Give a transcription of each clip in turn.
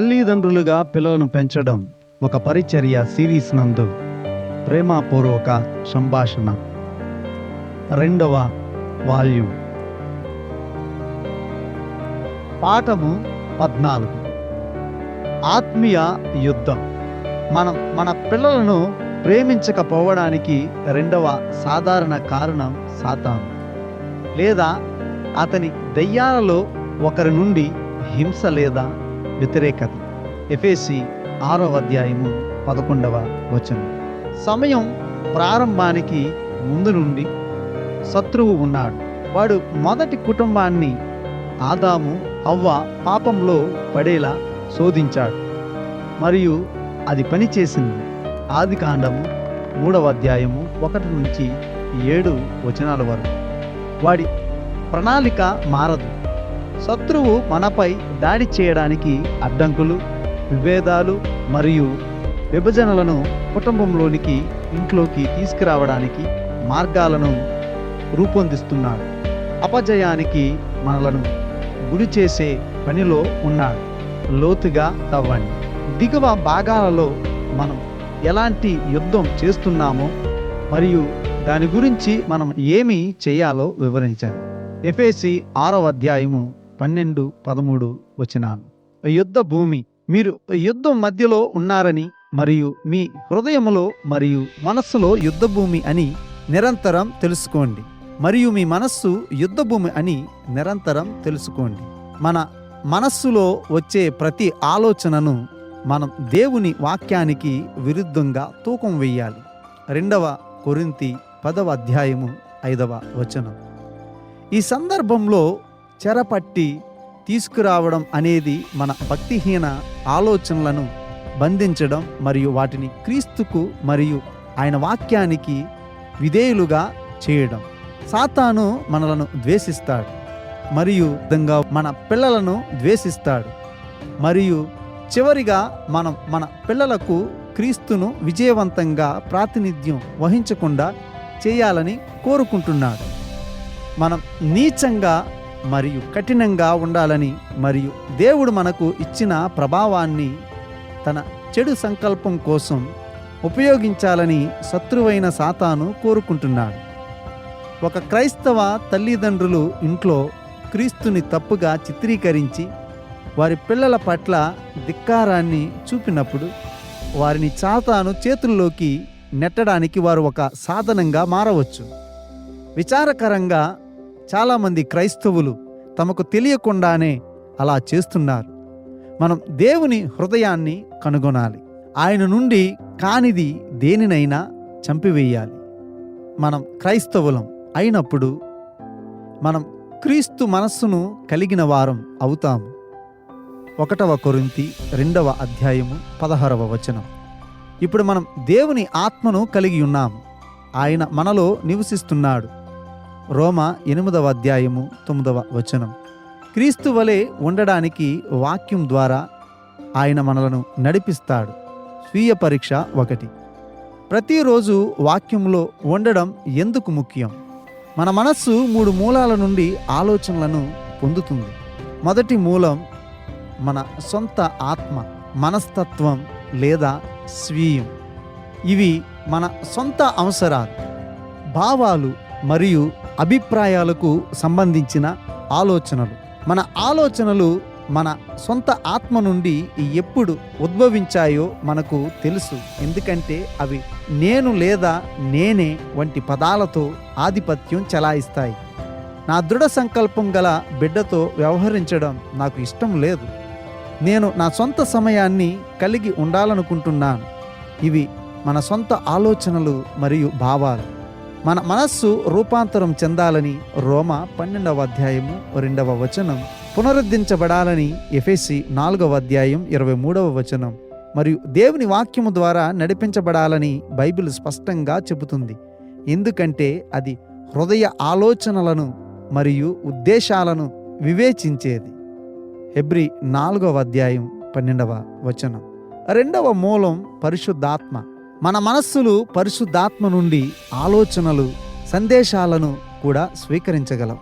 తల్లిదండ్రులుగా పిల్లలను పెంచడం ఒక పరిచర్య సిరీస్ నందు ప్రేమపూర్వక సంభాషణ. రెండవ వాల్యూమ్. పాఠము పద్నాలుగు. ఆత్మీయ యుద్ధం. మనం మన పిల్లలను ప్రేమించకపోవడానికి రెండవ సాధారణ కారణం సాతాను. లేదా అతని దయ్యాలలో ఒకరి నుండి హింస లేదా వ్యతిరేకత. ఎఫేసి ఆరో అధ్యాయము పదకొండవ వచనం. సమయం ప్రారంభానికి ముందు నుండి శత్రువు ఉన్నాడు. వాడు మొదటి కుటుంబాన్ని ఆదాము అవ్వ పాపంలో పడేలా శోధించాడు. మరియు అది పనిచేసింది. ఆది కాండము మూడవ అధ్యాయము ఒకటి నుంచి ఏడు వచనాల వరకు. వాడి ప్రణాళిక మారదు. శత్రువు మనపై దాడి చేయడానికి అడ్డంకులు విభేదాలు మరియు విభజనలను కుటుంబంలోనికి ఇంట్లోకి తీసుకురావడానికి మార్గాలను రూపొందిస్తున్నాడు. అపజయానికి మనలను గురి చేసే పనిలో ఉన్నాడు. లోతుగా తవ్వండి. దిగువ భాగాలలో మనం ఎలాంటి యుద్ధం చేస్తున్నామో మరియు దాని గురించి మనం ఏమి చేయాలో వివరించాను ఎఫేసి ఆరవ అధ్యాయము పన్నెండు పదమూడు వచనాలు. యుద్ధ భూమి మీరు యుద్ధం మధ్యలో ఉన్నారని మరియు మీ హృదయములో మరియు మనస్సులో యుద్ధభూమి అని నిరంతరం తెలుసుకోండి. మరియు మీ మనస్సు యుద్ధభూమి అని నిరంతరం తెలుసుకోండి. మన మనస్సులో వచ్చే ప్రతి ఆలోచనను మనం దేవుని వాక్యానికి విరుద్ధంగా తూకం వెయ్యాలి రెండవ కొరింతి పదవ అధ్యాయము ఐదవ వచనం. ఈ సందర్భంలో చెరపట్టి తీసుకురావడం అనేది మన భక్తిహీన ఆలోచనలను బంధించడం మరియు వాటిని క్రీస్తుకు మరియు ఆయన వాక్యానికి విధేయులుగా చేయడం. సాతాను మనలను ద్వేషిస్తాడు మరియు విధంగా మన పిల్లలను ద్వేషిస్తాడు మరియు చివరిగా మనం మన పిల్లలకు క్రీస్తును విజయవంతంగా ప్రాతినిధ్యం వహించకుండా చేయాలని కోరుకుంటున్నాడు. మనం నీచంగా మరియు కఠినంగా ఉండాలని మరియు దేవుడు మనకు ఇచ్చిన ప్రభావాన్ని తన చెడు సంకల్పం కోసం ఉపయోగించాలని శత్రువైన సాతాను కోరుకుంటున్నాడు. ఒక క్రైస్తవ తల్లిదండ్రులు ఇంట్లో క్రీస్తుని తప్పుగా చిత్రీకరించి వారి పిల్లల పట్ల ధిక్కారాన్ని చూపినప్పుడు వారిని చాతాను చేతుల్లోకి నెట్టడానికి వారు ఒక సాధనంగా మారవచ్చు. విచారకరంగా చాలామంది క్రైస్తవులు తమకు తెలియకుండానే అలా చేస్తున్నారు. మనం దేవుని హృదయాన్ని కనుగొనాలి. ఆయన నుండి కానిది దేనినైనా చంపివేయాలి. మనం క్రైస్తవులం అయినప్పుడు మనం క్రీస్తు మనస్సును కలిగిన వారం అవుతాము. ఒకటవ కొరింతి రెండవ అధ్యాయము పదహారవ వచనం. ఇప్పుడు మనం దేవుని ఆత్మను కలిగి ఉన్నాము ఆయన మనలో నివసిస్తున్నాడు. రోమ ఎనిమిదవ అధ్యాయము తొమ్మిదవ వచనం. క్రీస్తు వలె ఉండడానికి వాక్యం ద్వారా ఆయన మనలను నడిపిస్తాడు. స్వీయ పరీక్ష ఒకటి. ప్రతిరోజు వాక్యంలో ఉండడం ఎందుకు ముఖ్యం? మన మనస్సు మూడు మూలాల నుండి ఆలోచనలను పొందుతుంది. మొదటి మూలం మన సొంత ఆత్మ మనస్తత్వం లేదా స్వీయం. ఇవి మన సొంత అవసరాలు భావాలు మరియు అభిప్రాయాలకు సంబంధించిన ఆలోచనలు. మన ఆలోచనలు మన సొంత ఆత్మ నుండి ఎప్పుడు ఉద్భవించాయో మనకు తెలుసు. ఎందుకంటే అవి నేను లేదా నేనే వంటి పదాలతో ఆధిపత్యం చెలాయిస్తాయి. నా దృఢ సంకల్పం గల బిడ్డతో వ్యవహరించడం నాకు ఇష్టం లేదు. నేను నా సొంత సమయాన్ని కలిగి ఉండాలనుకుంటున్నాను. ఇవి మన సొంత ఆలోచనలు మరియు భావాలు. మన మనస్సు రూపాంతరం చెందాలని రోమ పన్నెండవ అధ్యాయము రెండవ వచనం. పునరుద్ధరించబడాలని ఎఫెసి నాలుగవ అధ్యాయం ఇరవై మూడవ వచనం. మరియు దేవుని వాక్యము ద్వారా నడిపించబడాలని బైబిల్ స్పష్టంగా చెబుతుంది. ఎందుకంటే అది హృదయ ఆలోచనలను మరియు ఉద్దేశాలను వివేచించేది. హెబ్రి నాలుగవ అధ్యాయం పన్నెండవ వచనం. రెండవ మూలం పరిశుద్ధాత్మ. మన మనస్సులు పరిశుద్ధాత్మ నుండి ఆలోచనలు సందేశాలను కూడా స్వీకరించగలవు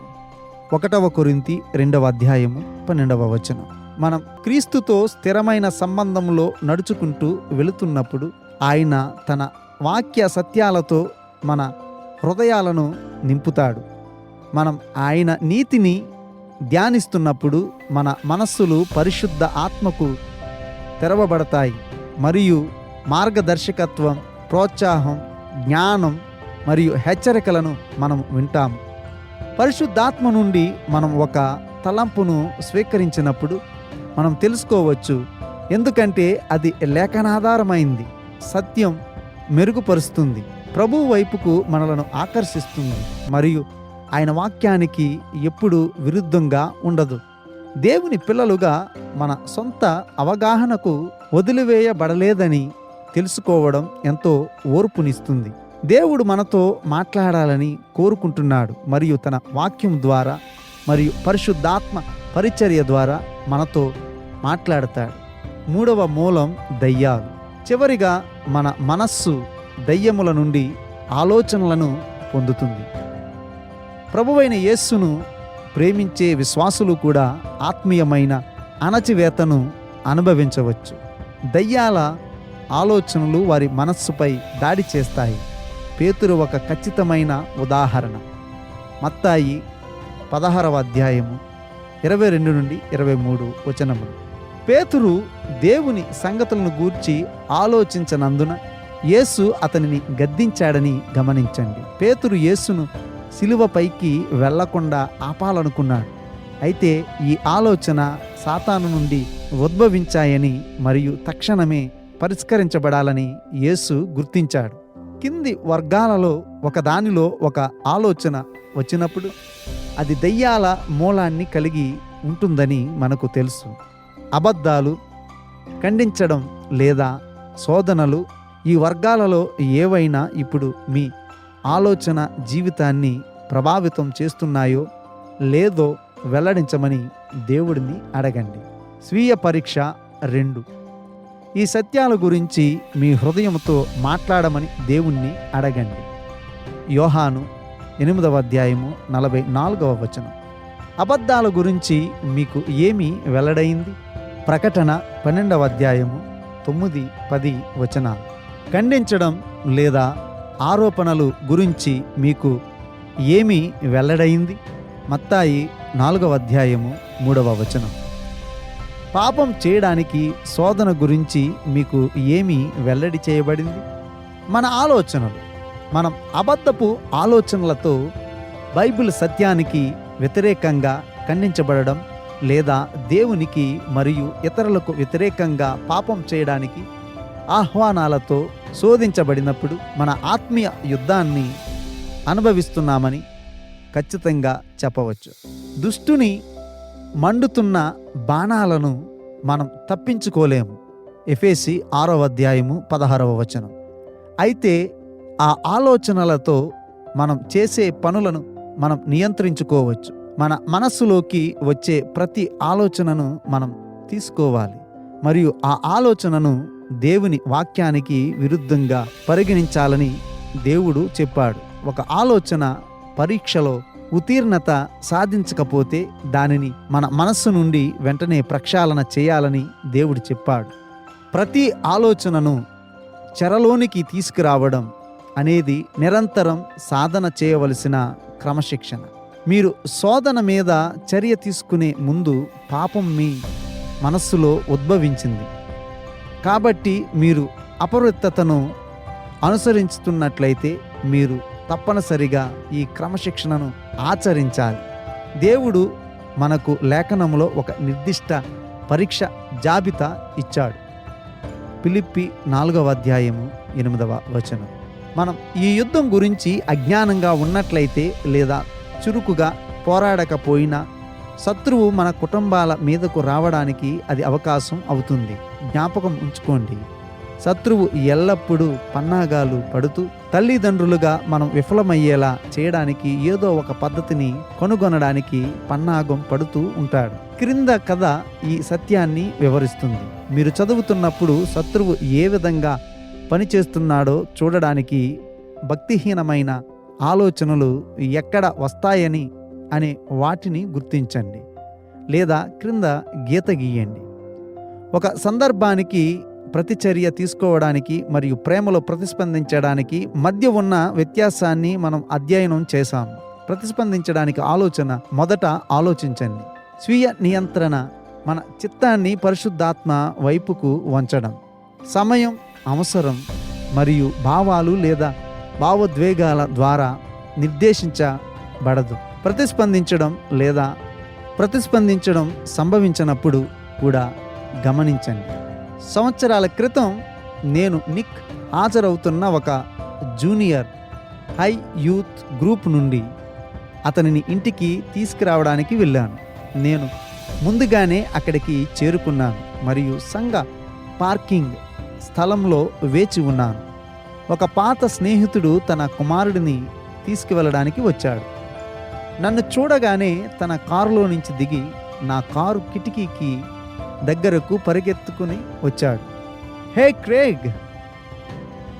ఒకటవ కొరింతి రెండవ అధ్యాయము పన్నెండవ వచనం. మనం క్రీస్తుతో స్థిరమైన సంబంధంలో నడుచుకుంటూ వెళుతున్నప్పుడు ఆయన తన వాక్య సత్యాలతో మన హృదయాలను నింపుతాడు. మనం ఆయన నీతిని ధ్యానిస్తున్నప్పుడు మన మనస్సులు పరిశుద్ధ ఆత్మకు తెరవబడతాయి. మరియు మార్గదర్శకత్వం ప్రోత్సాహం జ్ఞానం మరియు హెచ్చరికలను మనం వింటాము పరిశుద్ధాత్మ నుండి మనం ఒక తలంపును స్వీకరించినప్పుడు మనం తెలుసుకోవచ్చు ఎందుకంటే అది లేఖనాధారమైంది సత్యం మెరుగుపరుస్తుంది ప్రభు వైపుకు మనలను ఆకర్షిస్తుంది మరియు ఆయన వాక్యానికి ఎప్పుడు విరుద్ధంగా ఉండదు. దేవుని పిల్లలుగా మన సొంత అవగాహనకు వదిలివేయబడలేదని తెలుసుకోవడం ఎంతో ఓర్పునిస్తుంది. దేవుడు మనతో మాట్లాడాలని కోరుకుంటున్నాడు. మరియు తన వాక్యం ద్వారా మరియు పరిశుద్ధాత్మ పరిచర్య ద్వారా మనతో మాట్లాడతాడు. మూడవ మూలం దయ్యాలు. చివరిగా మన మనస్సు దయ్యముల నుండి ఆలోచనలను పొందుతుంది. ప్రభువైన యేస్సును ప్రేమించే విశ్వాసులు కూడా ఆత్మీయమైన అణచివేతను అనుభవించవచ్చు. దయ్యాల ఆలోచనలు వారి మనస్సుపై దాడి చేస్తాయి. పేతురు ఒక ఖచ్చితమైన ఉదాహరణ. మత్తాయి పదహారవ అధ్యాయము ఇరవై రెండు నుండి ఇరవై మూడు వచనములు. పేతురు దేవుని సంగతులను గూర్చి ఆలోచించనందున యేసు అతనిని గద్దించాడని గమనించండి. పేతురు యేసును శిలువపైకి వెళ్ళకుండా ఆపాలనుకున్నాడు. అయితే ఈ ఆలోచన సాతాను నుండి ఉద్భవించాయని మరియు తక్షణమే పరిష్కరించబడాలని యేసు గుర్తించాడు. కింది వర్గాలలో ఒకదానిలో ఒక ఆలోచన వచ్చినప్పుడు అది దయ్యాల మూలాన్ని కలిగి ఉంటుందని మనకు తెలుసు. అబద్ధాలు ఖండించడం లేదా శోధనలు ఈ వర్గాలలో ఏవైనా ఇప్పుడు మీ ఆలోచన జీవితాన్ని ప్రభావితం చేస్తున్నాయో లేదో వెల్లడించమని దేవుడిని అడగండి. స్వీయ పరీక్ష రెండు. ఈ సత్యాల గురించి మీ హృదయంతో మాట్లాడమని దేవుణ్ణి అడగండి. యోహాను ఎనిమిదవ అధ్యాయము నలభై నాలుగవ వచనం. అబద్ధాల గురించి మీకు ఏమి వెల్లడైంది? ప్రకటన పన్నెండవ అధ్యాయము తొమ్మిది పది వచనాలు. ఖండించడం లేదా ఆరోపణలు గురించి మీకు ఏమి వెల్లడైంది? మత్తాయి నాలుగవ అధ్యాయము మూడవ వచనం. పాపం చేయడానికి శోధన గురించి మీకు ఏమి వెల్లడి చేయబడింది? మన ఆలోచనలు మనం అబద్ధపు ఆలోచనలతో బైబిల్ సత్యానికి వ్యతిరేకంగా ఖండించబడడం లేదా దేవునికి మరియు ఇతరులకు వ్యతిరేకంగా పాపం చేయడానికి ఆహ్వానాలతో శోధించబడినప్పుడు మన ఆత్మీయ యుద్ధాన్ని అనుభవిస్తున్నామని ఖచ్చితంగా చెప్పవచ్చు. దుష్టుని మండుతున్న బాణాలను మనం తప్పించుకోలేము. ఎఫేసి ఆరో అధ్యాయము పదహారవ వచనం. అయితే ఆ ఆలోచనలతో మనం చేసే పనులను మనం నియంత్రించుకోవచ్చు. మన మనస్సులోకి వచ్చే ప్రతి ఆలోచనను మనం తీసుకోవాలి. మరియు ఆ ఆలోచనను దేవుని వాక్యానికి విరుద్ధంగా పరిగణించాలని దేవుడు చెప్పాడు. ఒక ఆలోచన పరీక్షలో ఉత్తీర్ణత సాధించకపోతే దానిని మన మనస్సు నుండి వెంటనే ప్రక్షాళన చేయాలని దేవుడు చెప్పాడు. ప్రతి ఆలోచనను చెరలోనికి తీసుకురావడం అనేది నిరంతరం సాధన చేయవలసిన క్రమశిక్షణ. మీరు శోధన మీద చర్య తీసుకునే ముందు పాపం మీ మనస్సులో ఉద్భవించింది. కాబట్టి మీరు అపవృత్తతను అనుసరించుతున్నట్లయితే మీరు తప్పనిసరిగా ఈ క్రమశిక్షణను ఆచరించాలి. దేవుడు మనకు లేఖనంలో ఒక నిర్దిష్ట పరీక్ష జాబితా ఇచ్చాడు. పిలిప్పి నాలుగవ అధ్యాయము ఎనిమిదవ వచనం. మనం ఈ యుద్ధం గురించి అజ్ఞానంగా ఉన్నట్లయితే లేదా చురుకుగా పోరాడకపోయినా శత్రువు మన కుటుంబాల మీదకు రావడానికి అది అవకాశం అవుతుంది. జ్ఞాపకం ఉంచుకోండి. శత్రువు ఎల్లప్పుడూ పన్నాగాలు పడుతూ తల్లిదండ్రులుగా మనం విఫలమయ్యేలా చేయడానికి ఏదో ఒక పద్ధతిని కనుగొనడానికి పన్నాగం పడుతూ ఉంటాడు. క్రింద కథ ఈ సత్యాన్ని వివరిస్తుంది. మీరు చదువుతున్నప్పుడు శత్రువు ఏ విధంగా పనిచేస్తున్నాడో చూడడానికి భక్తిహీనమైన ఆలోచనలు ఎక్కడ వస్తాయని అనే వాటిని గుర్తించండి. లేదా క్రింద గీత గీయండి. ఒక సందర్భానికి ప్రతిచర్య తీసుకోవడానికి మరియు ప్రేమలో ప్రతిస్పందించడానికి మధ్య ఉన్న వ్యత్యాసాన్ని మనం అధ్యయనం చేశాము. ప్రతిస్పందించడానికి ఆలోచన మొదట ఆలోచించండి. స్వీయ నియంత్రణ మన చిత్తాన్ని పరిశుద్ధాత్మ వైపుకు వంచడం. సమయం అవసరం మరియు భావాలు లేదా భావోద్వేగాల ద్వారా నిర్దేశించబడదు. ప్రతిస్పందించడం లేదా ప్రతిస్పందించడం సంభవించినప్పుడు కూడా గమనించండి. సంవత్సరాల క్రితం నేను నిక్ హాజరవుతున్న ఒక జూనియర్ హై యూత్ గ్రూప్ నుండి అతనిని ఇంటికి తీసుకురావడానికి వెళ్ళాను. నేను ముందుగానే అక్కడికి చేరుకున్నాను మరియు సంఘ పార్కింగ్ స్థలంలో వేచి ఉన్నాను. ఒక పాత స్నేహితుడు తన కుమారుడిని తీసుకువెళ్ళడానికి వచ్చాడు. నన్ను చూడగానే తన కారులో నుంచి దిగి నా కారు కిటికీకి దగ్గరకు పరిగెత్తుకుని వచ్చాడు. Hey Craig!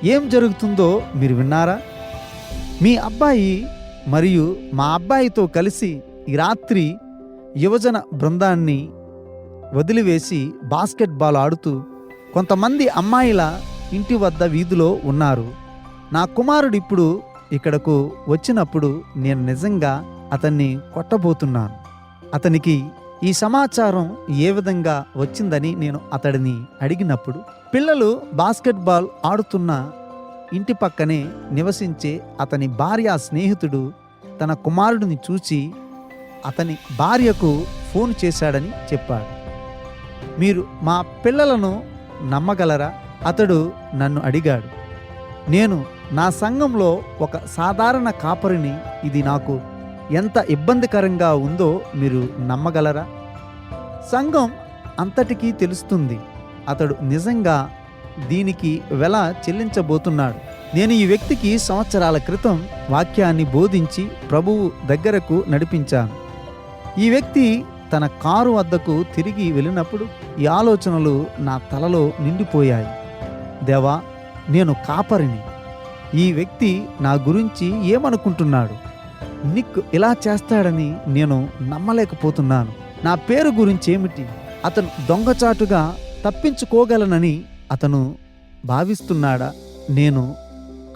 ఏం జరుగుతుందో మీరు విన్నారా? మీ అబ్బాయి మరియు మా అబ్బాయితో కలిసి ఈ రాత్రి యువజన బృందాన్ని వదిలివేసి బాస్కెట్బాల్ ఆడుతూ కొంతమంది అమ్మాయిల ఇంటి వద్ద వీధిలో ఉన్నారు. నా కుమారుడు ఇప్పుడు ఇక్కడకు వచ్చినప్పుడు నేను నిజంగా అతన్ని కొట్టబోతున్నాను. అతనికి ఈ సమాచారం ఏ విధంగా వచ్చిందని నేను అతడిని అడిగినప్పుడు పిల్లలు బాస్కెట్బాల్ ఆడుతున్న ఇంటి పక్కనే నివసించే అతని భార్య స్నేహితుడు తన కుమారుడిని చూచి అతని భార్యకు ఫోన్ చేశాడని చెప్పాడు. మీరు మా పిల్లలను నమ్మగలరా? అతడు నన్ను అడిగాడు. నేను నా సంఘంలో ఒక సాధారణ కాపరిని ఇది నాకు ఎంత ఇబ్బందికరంగా ఉందో మీరు నమ్మగలరా? సంఘం అంతటికీ తెలుస్తుంది. అతడు నిజంగా దీనికి వెల చెల్లించబోతున్నాడు. నేను ఈ వ్యక్తికి సంవత్సరాల క్రితం వాక్యాన్ని బోధించి ప్రభువు దగ్గరకు నడిపించాను. ఈ వ్యక్తి తన కారు వద్దకు తిరిగి వెళ్ళినప్పుడు ఈ ఆలోచనలు నా తలలో నిండిపోయాయి. దేవా నేను కాపరిని. ఈ వ్యక్తి నా గురించి ఏమనుకుంటున్నాడు? నిక్ ఇలా చేస్తాడని నేను నమ్మలేకపోతున్నాను. నా పేరు గురించి ఏమిటి అతను దొంగచాటుగా తప్పించుకోగలనని అతను భావిస్తున్నాడా? నేను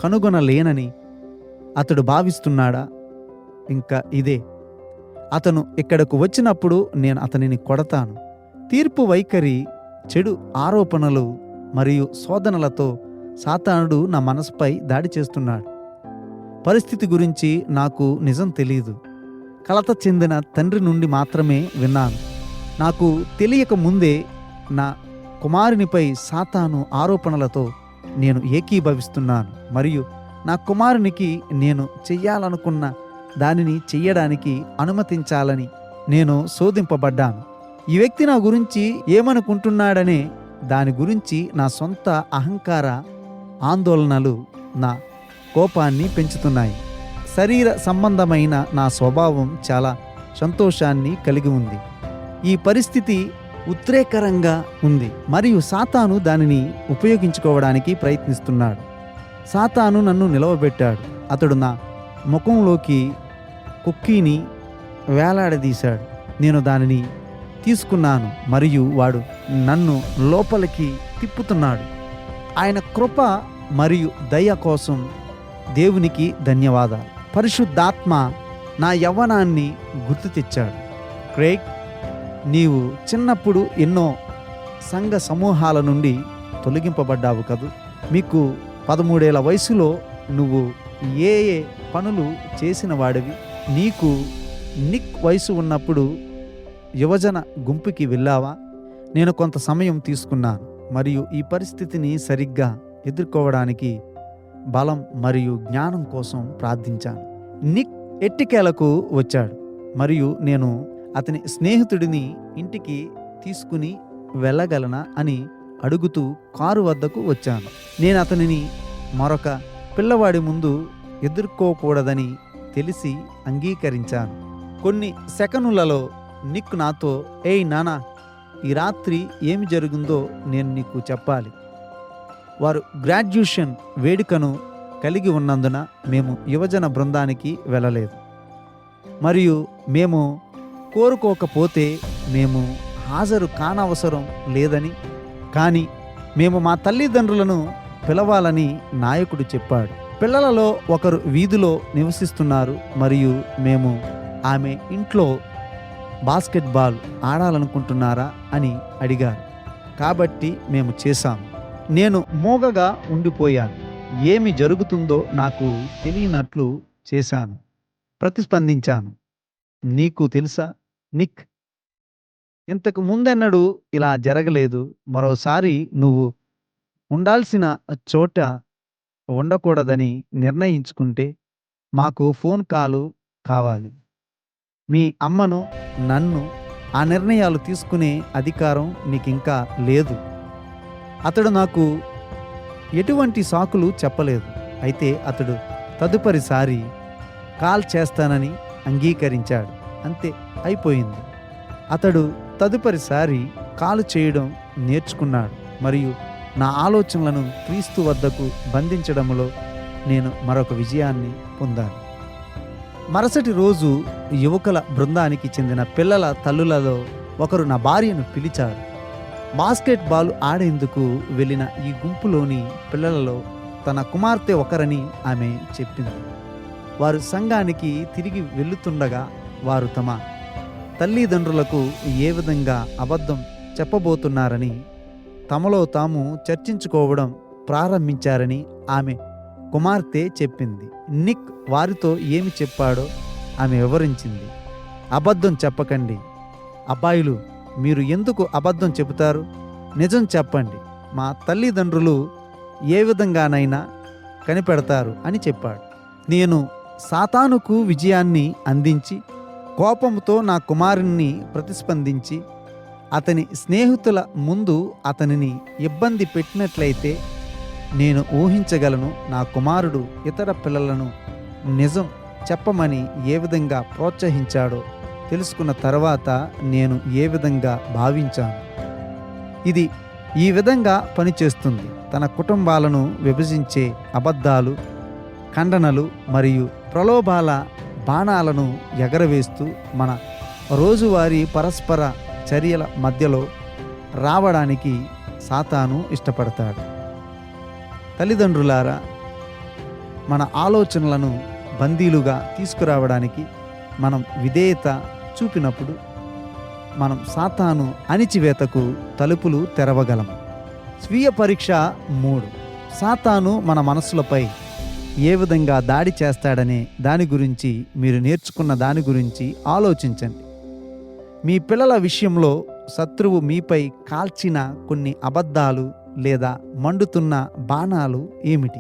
కనుగొనలేనని అతడు భావిస్తున్నాడా? ఇంకా ఇదే. అతను ఇక్కడకు వచ్చినప్పుడు నేను అతనిని కొడతాను. తీర్పు వైఖరి చెడు ఆరోపణలు మరియు శోధనలతో సాతానుడు నా మనసుపై దాడి చేస్తున్నాడు. పరిస్థితి గురించి నాకు నిజం తెలియదు కలత చెందిన తండ్రి నుండి మాత్రమే విన్నాను. నాకు తెలియక ముందే నా కుమారునిపై సాతాను ఆరోపణలతో నేను ఏకీభవిస్తున్నాను. మరియు నా కుమారునికి నేను చెయ్యాలనుకున్న దానిని చెయ్యడానికి అనుమతించాలని నేను శోధింపబడ్డాను. ఈ వ్యక్తి నా గురించి ఏమనుకుంటున్నాడనే దాని గురించి నా సొంత అహంకార ఆందోళనలు నా కోపాన్ని పెంచుతున్నాయి. శరీర సంబంధమైన నా స్వభావం చాలా సంతోషాన్ని కలిగి ఉంది. ఈ పరిస్థితి ఉద్రేకరంగా ఉంది మరియు సాతాను దానిని ఉపయోగించుకోవడానికి ప్రయత్నిస్తున్నాడు. సాతాను నన్ను నిలవబెట్టాడు. అతడు నా ముఖంలోకి కుక్కీని వేలాడదీశాడు. నేను దానిని తీసుకున్నాను మరియు వాడు నన్ను లోపలికి తిప్పుతున్నాడు. ఆయన కృప మరియు దయ కోసం దేవునికి ధన్యవాదాలు. పరిశుద్ధాత్మ నా యవ్వనాన్ని గుర్తు తెచ్చాడు. క్రేక్ నీవు చిన్నప్పుడు ఎన్నో సంఘ సమూహాల నుండి తొలగింపబడ్డావు కదూ. మీకు పదమూడేళ్ళ వయసులో నువ్వు ఏ ఏ పనులు చేసిన వాడివి? నీకు నిక్ వయసు ఉన్నప్పుడు యువజన గుంపుకి వెళ్ళావా? నేను కొంత సమయం తీసుకున్నాను. మరియు ఈ పరిస్థితిని సరిగ్గా ఎదుర్కోవడానికి బలం మరియు జ్ఞానం కోసం ప్రార్థించాను. నిక్ ఎట్టికేలకు వచ్చాడు. మరియు నేను అతని స్నేహితుడిని ఇంటికి తీసుకుని వెళ్ళగలనా అని అడుగుతూ కారు వద్దకు వచ్చాను. నేను అతనిని మరొక పిల్లవాడి ముందు ఎదుర్కోకూడదని తెలిసి అంగీకరించాను. కొన్ని సెకనులలో నిక్ నాతో ఏయ్ నానా ఈ రాత్రి ఏమి జరిగిందో నేను నీకు చెప్పాలి. వారు గ్రాడ్యుయేషన్ వేడుకను కలిగి ఉన్నందున మేము యువజన బృందానికి వెళ్ళలేదు. మరియు మేము కోరుకోకపోతే మేము హాజరు కానవసరం లేదని కానీ మేము మా తల్లిదండ్రులను పిలవాలని నాయకుడు చెప్పాడు. పిల్లలలో ఒకరు వీధిలో నివసిస్తున్నారు మరియు మేము ఆమె ఇంట్లో బాస్కెట్బాల్ ఆడాలనుకుంటున్నారా అని అడిగారు. కాబట్టి మేము చేశాము. నేను మోగగా ఉండిపోయాను. ఏమి జరుగుతుందో నాకు తెలియనట్లు చేశాను. ప్రతిస్పందించాను. నీకు తెలుసా నిక్? ఇంతకు ముందెన్నడూ ఇలా జరగలేదు. మరోసారి నువ్వు ఉండాల్సిన చోట ఉండకూడదని నిర్ణయించుకుంటే మాకు ఫోన్ కాలు కావాలి. మీ అమ్మను నన్ను ఆ నిర్ణయాలు తీసుకునే అధికారం నీకింకా లేదు. అతడు నాకు ఎటువంటి సాకులు చెప్పలేదు. అయితే అతడు తదుపరిసారి కాల్ చేస్తానని అంగీకరించాడు. అంతే అయిపోయింది. అతడు తదుపరిసారి కాలు చేయడం నేర్చుకున్నాడు. మరియు నా ఆలోచనలను క్రీస్తు వద్దకు బంధించడంలో నేను మరొక విజయాన్ని పొందాను. మరుసటి రోజు యువకుల బృందానికి చెందిన పిల్లల తల్లులలో ఒకరు నా భార్యను పిలిచారు. బాస్కెట్ బాల్ ఆడేందుకు వెళ్ళిన ఈ గుంపులోని పిల్లలలో తన కుమార్తె ఒకరని ఆమె చెప్పింది. వారు సంఘానికి తిరిగి వెళ్ళుతుండగా వారు తమ తల్లిదండ్రులకు ఏ విధంగా అబద్ధం చెప్పబోతున్నారని తమలో తాము చర్చించుకోవడం ప్రారంభించారని ఆమె కుమార్తె చెప్పింది. నిక్ వారితో ఏమి చెప్పాడో ఆమె వివరించింది. అబద్ధం చెప్పకండి. అబ్బాయిలు మీరు ఎందుకు అబద్ధం చెబుతారు? నిజం చెప్పండి. మా తల్లిదండ్రులు ఏ విధంగానైనా కనిపెడతారు అని చెప్పాడు. నేను సాతానుకు విజయాన్ని అందించి కోపంతో నా కుమారుణ్ణి ప్రతిస్పందించి అతని స్నేహితుల ముందు అతనిని ఇబ్బంది పెట్టినట్లయితే నేను ఊహించగలను నా కుమారుడు ఇతర పిల్లలను నిజం చెప్పమని ఏ విధంగా ప్రోత్సహించాడో తెలుసుకున్న తర్వాత నేను ఏ విధంగా భావించాను. ఇది ఈ విధంగా పనిచేస్తుంది. తన కుటుంబాలను విభజించే అబద్ధాలు ఖండనలు మరియు ప్రలోభాల బాణాలను ఎగరవేస్తూ మన రోజువారీ పరస్పర చర్యల మధ్యలో రావడానికి సాతాను ఇష్టపడతాడు. తల్లిదండ్రులారా మన ఆలోచనలను బందీలుగా తీసుకురావడానికి మనం విధేయత చూపినప్పుడు మనం సాతాను అణిచివేతకు తలుపులు తెరవగలం. స్వీయ పరీక్ష మూడు. సాతాను మన మనస్సులపై ఏ విధంగా దాడి చేస్తాడనే దాని గురించి మీరు నేర్చుకున్న దాని గురించి ఆలోచించండి. మీ పిల్లల విషయంలో శత్రువు మీపై కాల్చిన కొన్ని అబద్ధాలు లేదా మండుతున్న బాణాలు ఏమిటి?